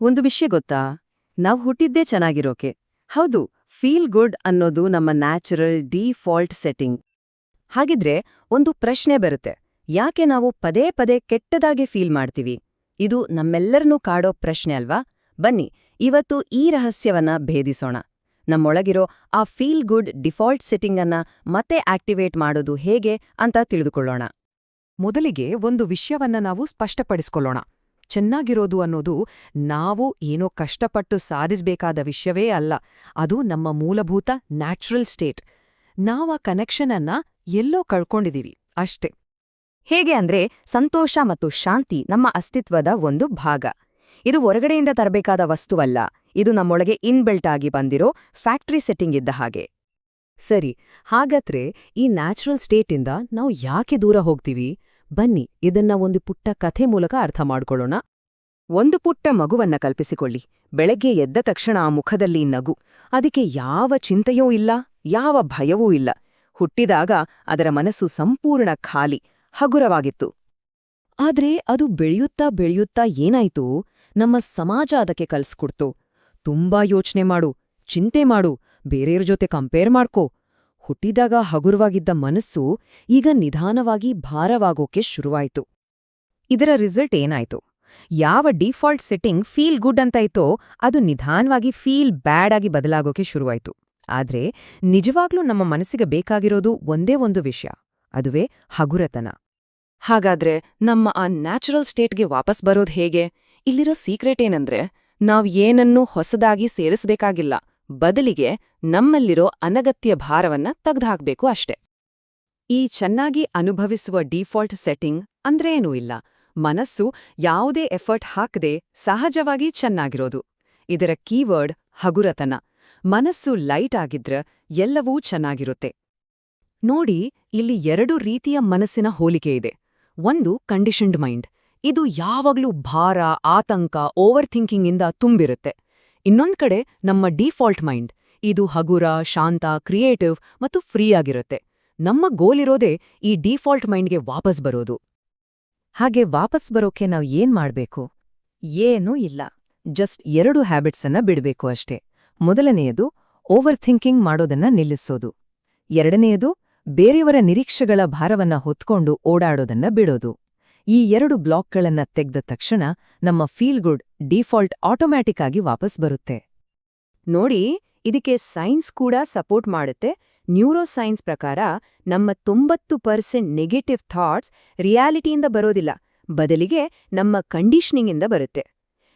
ಒಂದು ವಿಷಯ ಗೊತ್ತಾ? ನಾವು ಹುಟ್ಟಿದ್ದೇ ಚೆನ್ನಾಗಿರೋಕೆ. ಹೌದು ಫೀಲ್ ಗುಡ್ ಅನ್ನೋದು ನಮ್ಮ ನ್ಯಾಚುರಲ್ ಡಿಫಾಲ್ಟ್ ಸೆಟ್ಟಿಂಗ್ ಹಾಗಿದ್ರೆ, ಒಂದು ಪ್ರಶ್ನೆ ಬರುತ್ತೆ. ಯಾಕೆ ನಾವು ಪದೇ ಪದೇ ಕೆಟ್ಟದಾಗಿ ಫೀಲ್ ಮಾಡ್ತೀವಿ? ಇದು ನಮ್ಮೆಲ್ಲರನ್ನೂ ಕಾಡೋ ಪ್ರಶ್ನೆ ಅಲ್ವಾ? ಬನ್ನಿ, ಇವತ್ತು ಈ ರಹಸ್ಯವನ್ನ ಭೇದಿಸೋಣ. ನಮ್ಮೊಳಗಿರೋ ಆ ಫೀಲ್ ಗುಡ್ ಡಿಫಾಲ್ಟ್ ಸೆಟ್ಟಿಂಗ್ ಮತ್ತೆ ಆಕ್ಟಿವೇಟ್ ಮಾಡೋದು ಹೇಗೆ ಅಂತ ತಿಳಿದುಕೊಳ್ಳೋಣ. ಮೊದಲಿಗೆ ಒಂದು ವಿಷಯವನ್ನ ನಾವು ಸ್ಪಷ್ಟಪಡಿಸ್ಕೊಳ್ಳೋಣ. ಚೆನ್ನಾಗಿರೋದು ಅನ್ನೋದು ನಾವು ಏನೋ ಕಷ್ಟಪಟ್ಟು ಸಾಧಿಸಬೇಕಾದ ವಿಷಯವೇ ಅಲ್ಲ. ಅದು ನಮ್ಮ ಮೂಲಭೂತ ನ್ಯಾಚುರಲ್ ಸ್ಟೇಟ್. ನಾವು ಕನೆಕ್ಷನ್ ಅನ್ನ ಎಲ್ಲೋ ಕಳ್ಕೊಂಡಿದೀವಿ, ಅಷ್ಟೇ. ಹೇಗೆ ಅಂದ್ರೆ ಸಂತೋಷ ಮತ್ತು ಶಾಂತಿ ನಮ್ಮ ಅಸ್ತಿತ್ವದ ಒಂದು ಭಾಗ. ಇದು ಹೊರಗಡೆಯಿಂದ ತರಬೇಕಾದ ವಸ್ತುವಲ್ಲ, ಇದು ನಮ್ಮೊಳಗೆ ಇನ್ಬಿಲ್ಟ್ ಆಗಿ ಬಂದಿರೋ ಫ್ಯಾಕ್ಟರಿ ಸೆಟ್ಟಿಂಗ್ ಇದ್ದ ಹಾಗೆ. ಸರಿ ಹಾಗಾದ್ರೆ ಈ ನ್ಯಾಚುರಲ್ ಸ್ಟೇಟಿಂದ ನಾವು ಯಾಕೆ ದೂರ ಹೋಗ್ತೀವಿ? ಬನ್ನಿ, ಇದನ್ನ ಒಂದು ಪುಟ್ಟ ಕಥೆ ಮೂಲಕ ಅರ್ಥ ಮಾಡಿಕೊಳ್ಳೋಣ. ಒಂದು ಪುಟ್ಟ ಮಗುವನ್ನ ಕಲ್ಪಿಸಿಕೊಳ್ಳಿ. ಬೆಳಗ್ಗೆ ಎದ್ದ ತಕ್ಷಣ ಆ ಮುಖದಲ್ಲಿ ನಗು. ಅದಕ್ಕೆ ಯಾವ ಚಿಂತೆಯೂ ಇಲ್ಲ, ಯಾವ ಭಯವೂ ಇಲ್ಲ. ಹುಟ್ಟಿದಾಗ ಅದರ ಮನಸ್ಸು ಸಂಪೂರ್ಣ ಖಾಲಿ, ಹಗುರವಾಗಿತ್ತು. ಆದ್ರೆ ಅದು ಬೆಳೆಯುತ್ತಾ ಬೆಳೆಯುತ್ತಾ ಏನಾಯ್ತು? ನಮ್ಮ ಸಮಾಜ ಅದಕ್ಕೆ ಕಲ್ಸ್ಕೊಡ್ತು. ತುಂಬಾ ಯೋಚ್ನೆ ಮಾಡು, ಚಿಂತೆ ಮಾಡು, ಬೇರೆಯವ್ರ ಜೊತೆ ಕಂಪೇರ್ ಮಾಡ್ಕೋ. ಹುಟ್ಟಿದಾಗ ಹಗುರವಾಗಿದ್ದ ಮನಸ್ಸು ಈಗ ನಿಧಾನವಾಗಿ ಭಾರವಾಗೋಕೆ ಶುರುವಾಯಿತು. ಇದರ ರಿಸಲ್ಟ್ ಏನಾಯ್ತು? ಯಾವ ಡಿಫಾಲ್ಟ್ ಸೆಟ್ಟಿಂಗ್ ಫೀಲ್ ಗುಡ್ ಅಂತ ಅದು ನಿಧಾನವಾಗಿ ಫೀಲ್ ಬ್ಯಾಡ್ ಆಗಿ ಬದಲಾಗೋಕೆ ಶುರುವಾಯಿತು. ಆದ್ರೆ ನಿಜವಾಗ್ಲೂ ನಮ್ಮ ಮನಸ್ಸಿಗೆ ಬೇಕಾಗಿರೋದು ಒಂದೇ ಒಂದು ವಿಷಯ, ಅದುವೇ ಹಗುರತನ. ಹಾಗಾದ್ರೆ ನಮ್ಮ ಆ ನ್ಯಾಚುರಲ್ ಸ್ಟೇಟ್ಗೆ ವಾಪಸ್ ಬರೋದು ಹೇಗೆ? ಇಲ್ಲಿರೋ ಸೀಕ್ರೆಟ್ ಏನಂದ್ರೆ, ನಾವು ಏನನ್ನೂ ಹೊಸದಾಗಿ ಸೇರಿಸಬೇಕಾಗಿಲ್ಲ. ಬದಲಿಗೆ ನಮ್ಮಲ್ಲಿರೋ ಅನಗತ್ಯ ಭಾರವನ್ನ ತೆಗೆದುಹಾಕಬೇಕು ಅಷ್ಟೆ. ಈ ಚೆನ್ನಾಗಿ ಅನುಭವಿಸುವ ಡಿಫಾಲ್ಟ್ ಸೆಟ್ಟಿಂಗ್ ಅಂದ್ರೇನೂ ಇಲ್ಲ. ಮನಸ್ಸು ಯಾವುದೇ ಎಫರ್ಟ್ ಹಾಕದೆ ಸಹಜವಾಗಿ ಚೆನ್ನಾಗಿರೋದು. ಇದರ ಕೀವರ್ಡ್ ಹಗುರತನ. ಮನಸ್ಸು ಲೈಟ್ ಆಗಿದ್ರ ಎಲ್ಲವೂ ಚೆನ್ನಾಗಿರುತ್ತೆ. ನೋಡಿ, ಇಲ್ಲಿ ಎರಡು ರೀತಿಯ ಮನಸ್ಸಿನ ಹೋಲಿಕೆ ಇದೆ. ಒಂದು ಕಂಡೀಷನ್ಡ್ ಮೈಂಡ್. ಇದು ಯಾವಾಗ್ಲೂ ಭಾರ, ಆತಂಕ ಓವರ್ ಥಿಂಕಿಂಗಿಂದ ತುಂಬಿರುತ್ತೆ. ಇನ್ನೊಂದ್ ಕಡೆ ನಮ್ಮ ಡಿಫಾಲ್ಟ್ ಮೈಂಡ್, ಇದು ಹಗುರ, ಶಾಂತ, ಕ್ರಿಯೇಟಿವ್ ಮತ್ತು ಫ್ರೀ ಆಗಿರುತ್ತೆ. ನಮ್ಮ ಗೋಲಿರೋದೇ ಈ ಡಿಫಾಲ್ಟ್ ಮೈಂಡ್ಗೆ ವಾಪಸ್ ಬರೋದು. ಹಾಗೆ ವಾಪಸ್ ಬರೋಕೆ ನಾವು ಏನ್ ಮಾಡಬೇಕು? ಏನೂ ಇಲ್ಲ. ಜಸ್ಟ್ ಎರಡು ಹ್ಯಾಬಿಟ್ಸನ್ನ ಬಿಡಬೇಕು ಅಷ್ಟೇ. ಮೊದಲನೆಯದು ಓವರ್ ಥಿಂಕಿಂಗ್ ಮಾಡೋದನ್ನ ನಿಲ್ಲಿಸೋದು. ಎರಡನೆಯದು, ಬೇರೆಯವರ ನಿರೀಕ್ಷೆಗಳ ಭಾರವನ್ನ ಹೊತ್ಕೊಂಡು ಓಡಾಡೋದನ್ನ ಬಿಡೋದು. ಈ ಎರಡು ಬ್ಲಾಕ್ಗಳನ್ನ ತೆಗೆದ ತಕ್ಷಣ ನಮ್ಮ ಫೀಲ್ ಗುಡ್ ಡಿಫಾಲ್ಟ್ ಆಟೋಮ್ಯಾಟಿಕ್ ಆಗಿ ವಾಪಸ್ ಬರುತ್ತೆ. ನೋಡಿ, ಇದಕ್ಕೆ ಸೈನ್ಸ್ ಕೂಡ ಸಪೋರ್ಟ್ ಮಾಡುತ್ತೆ. ನ್ಯೂರೋ ಸೈನ್ಸ್ ಪ್ರಕಾರ ನಮ್ಮ ತೊಂಬತ್ತು ಪರ್ಸೆಂಟ್ ನೆಗೆಟಿವ್ ಥಾಟ್ಸ್ ರಿಯಾಲಿಟಿಯಿಂದ ಬರೋದಿಲ್ಲ. ಬದಲಿಗೆ ನಮ್ಮ ಕಂಡೀಷನಿಂಗಿಂದ ಬರುತ್ತೆ.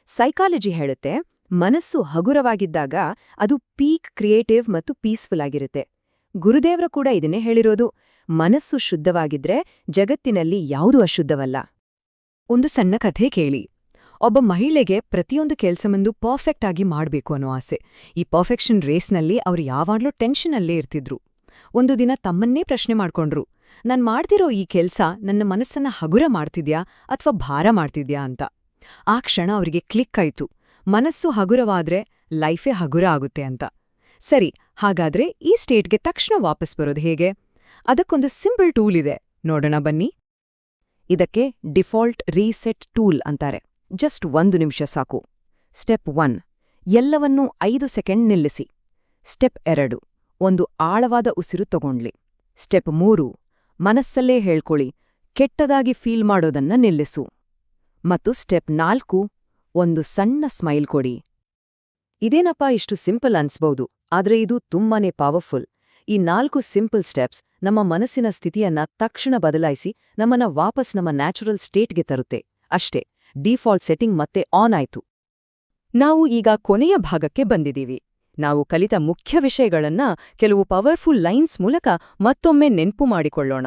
ಸೈಕಾಲಜಿ ಹೇಳುತ್ತೆ, ಮನಸ್ಸು ಹಗುರವಾಗಿದ್ದಾಗ ಅದು ಪೀಕ್ ಕ್ರಿಯೇಟಿವ್ ಮತ್ತು ಪೀಸ್ಫುಲ್ ಆಗಿರುತ್ತೆ. ಗುರುದೇವ್ರ ಕೂಡ ಇದನ್ನೇ ಹೇಳಿರೋದು. ಮನಸ್ಸು ಶುದ್ಧವಾಗಿದ್ರೆ ಜಗತ್ತಿನಲ್ಲಿ ಯಾವುದೂ ಅಶುದ್ಧವಲ್ಲ? ಒಂದು ಸಣ್ಣ ಕಥೆ ಕೇಳಿ. ಒಬ್ಬ ಮಹಿಳೆಗೆ ಪ್ರತಿಯೊಂದು ಕೆಲ್ಸಮಂದು ಪರ್ಫೆಕ್ಟ್ ಆಗಿ ಮಾಡಬೇಕು ಅನ್ನೋ ಆಸೆ. ಈ ಪರ್ಫೆಕ್ಷನ್ ರೇಸ್ನಲ್ಲಿ ಅವರು ಯಾವಾಗ್ಲೂ ಟೆನ್ಷನಲ್ಲೇ ಇರ್ತಿದ್ರು. ಒಂದು ದಿನ ತಮ್ಮನ್ನೇ ಪ್ರಶ್ನೆ ಮಾಡ್ಕೊಂಡ್ರು. ನಾನು ಮಾಡ್ತಿರೋ ಈ ಕೆಲಸ ನನ್ನ ಮನಸ್ಸನ್ನ ಹಗುರ ಮಾಡ್ತಿದ್ಯಾ ಅಥವಾ ಭಾರ ಮಾಡ್ತಿದ್ಯಾ ಅಂತ? ಆ ಕ್ಷಣ ಅವರಿಗೆ ಕ್ಲಿಕ್ ಆಯ್ತು. ಮನಸ್ಸು ಹಗುರವಾದ್ರೆ ಲೈಫೇ ಹಗುರ ಆಗುತ್ತೆ ಅಂತ. ಸರಿ, ಹಾಗಾದ್ರೆ ಈ ಸ್ಟೇಟ್ಗೆ ತಕ್ಷಣ ವಾಪಸ್ ಬರೋದು ಹೇಗೆ? ಅದಕ್ಕೊಂದು ಸಿಂಪಲ್ ಟೂಲ್ ಇದೆ. ನೋಡೋಣ ಬನ್ನಿ. ಇದಕ್ಕೆ ಡಿಫಾಲ್ಟ್ ರೀಸೆಟ್ ಟೂಲ್ ಅಂತಾರೆ. ಜಸ್ಟ್ ಒಂದು ನಿಮಿಷ ಸಾಕು. Step one. ಎಲ್ಲವನ್ನೂ ಐದು ಸೆಕೆಂಡ್ ನಿಲ್ಲಿಸಿ. ಸ್ಟೆಪ್ ಎರಡು. ಒಂದು ಆಳವಾದ ಉಸಿರು ತಗೊಂಡ್ಲಿ. ಸ್ಟೆಪ್ ಮೂರು. ಮನಸ್ಸಲ್ಲೇ ಹೇಳ್ಕೊಳ್ಳಿ. ಕೆಟ್ಟದಾಗಿ ಫೀಲ್ ಮಾಡೋದನ್ನ ನಿಲ್ಲಿಸು. ಮತ್ತು ಸ್ಟೆಪ್ ನಾಲ್ಕು. ಒಂದು ಸಣ್ಣ ಸ್ಮೈಲ್ ಕೊಡಿ. ಇದೇನಪ್ಪ ಇಷ್ಟು ಸಿಂಪಲ್ ಅನ್ಸ್ಬೌದು. ಆದ್ರೆ ಇದು ತುಂಬಾನೇ ಪವರ್ಫುಲ್. ಈ ನಾಲ್ಕು ಸಿಂಪಲ್ ಸ್ಟೆಪ್ಸ್ ನಮ್ಮ ಮನಸ್ಸಿನ ಸ್ಥಿತಿಯನ್ನ ತಕ್ಷಣ ಬದಲಾಯಿಸಿ ನಮ್ಮನ್ನ ವಾಪಸ್ ನಮ್ಮ ನ್ಯಾಚುರಲ್ ಸ್ಟೇಟ್ಗೆ ತರುತ್ತೆ. ಅಷ್ಟೇ, ಡಿಫಾಲ್ಟ್ ಸೆಟ್ಟಿಂಗ್ ಮತ್ತೆ ಆನ್ ಆಯ್ತು. ನಾವು ಈಗ ಕೊನೆಯ ಭಾಗಕ್ಕೆ ಬಂದಿದ್ದೀವಿ. ನಾವು ಕಲಿತ ಮುಖ್ಯ ವಿಷಯಗಳನ್ನ ಕೆಲವು ಪವರ್ಫುಲ್ ಲೈನ್ಸ್ ಮೂಲಕ ಮತ್ತೊಮ್ಮೆ ನೆನ್ಪು ಮಾಡಿಕೊಳ್ಳೋಣ.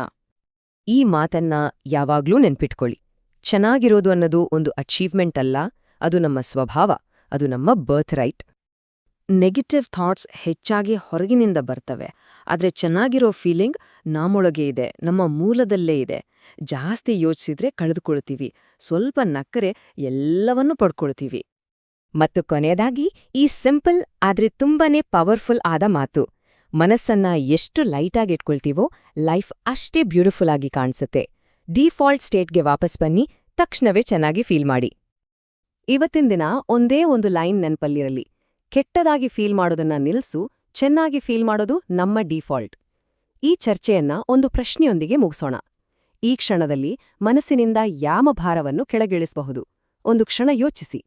ಈ ಮಾತನ್ನ ಯಾವಾಗ್ಲೂ ನೆನ್ಪಿಟ್ಕೊಳ್ಳಿ. ಚೆನ್ನಾಗಿರೋದು ಅನ್ನೋದು ಒಂದು ಅಚೀವ್ಮೆಂಟ್ ಅಲ್ಲ, ಅದು ನಮ್ಮ ಸ್ವಭಾವ, ಅದು ನಮ್ಮ ಬರ್ತ್ ರೈಟ್. ನೆಗೆಟಿವ್ ಥಾಟ್ಸ್ ಹೆಚ್ಚಾಗಿ ಹೊರಗಿನಿಂದ ಬರ್ತವೆ. ಆದರೆ ಚೆನ್ನಾಗಿರೋ ಫೀಲಿಂಗ್ ನಮ್ಮೊಳಗೆ ಇದೆ, ನಮ್ಮ ಮೂಲದಲ್ಲೇ ಇದೆ. ಜಾಸ್ತಿ ಯೋಚಿಸಿದ್ರೆ ಕಳೆದುಕೊಳ್ತೀವಿ. ಸ್ವಲ್ಪ ನಕ್ಕರೆ ಎಲ್ಲವನ್ನೂ ಪಡ್ಕೊಳ್ತೀವಿ. ಮತ್ತು ಕೊನೆಯದಾಗಿ, ಈ ಸಿಂಪಲ್ ಆದ್ರೆ ತುಂಬಾನೇ ಪವರ್ಫುಲ್ ಆದ ಮಾತು. ಮನಸ್ಸನ್ನ ಎಷ್ಟು ಲೈಟಾಗಿ ಇಟ್ಕೊಳ್ತೀವೋ ಲೈಫ್ ಅಷ್ಟೇ ಬ್ಯೂಟಿಫುಲ್ ಆಗಿ ಕಾಣಿಸುತ್ತೆ. ಡಿಫಾಲ್ಟ್ ಸ್ಟೇಟ್ಗೆ ವಾಪಸ್ ಬನ್ನಿ, ತಕ್ಷಣವೇ ಚೆನ್ನಾಗಿ ಫೀಲ್ ಮಾಡಿ. ಇವತ್ತಿನ ದಿನ ಒಂದೇ ಒಂದು ಲೈನ್ ನೆನ್ಪಲ್ಲಿರಲಿ. ಕೆಟ್ಟದಾಗಿ ಫೀಲ್ ಮಾಡೋದನ್ನ ನಿಲ್ಲಿಸು ಚೆನ್ನಾಗಿ ಫೀಲ್ ಮಾಡೋದು ನಮ್ಮ ಡಿಫಾಲ್ಟ್. ಈ ಚರ್ಚೆಯನ್ನ ಒಂದು ಪ್ರಶ್ನೆಯೊಂದಿಗೆ ಮುಗಿಸೋಣ. ಈ ಕ್ಷಣದಲ್ಲಿ ಮನಸ್ಸಿನಿಂದ ಯಾಮ ಭಾರವನ್ನು ಕೆಳಗಿಳಿಸಬಹುದು. ಒಂದು ಕ್ಷಣ ಯೋಚಿಸಿ.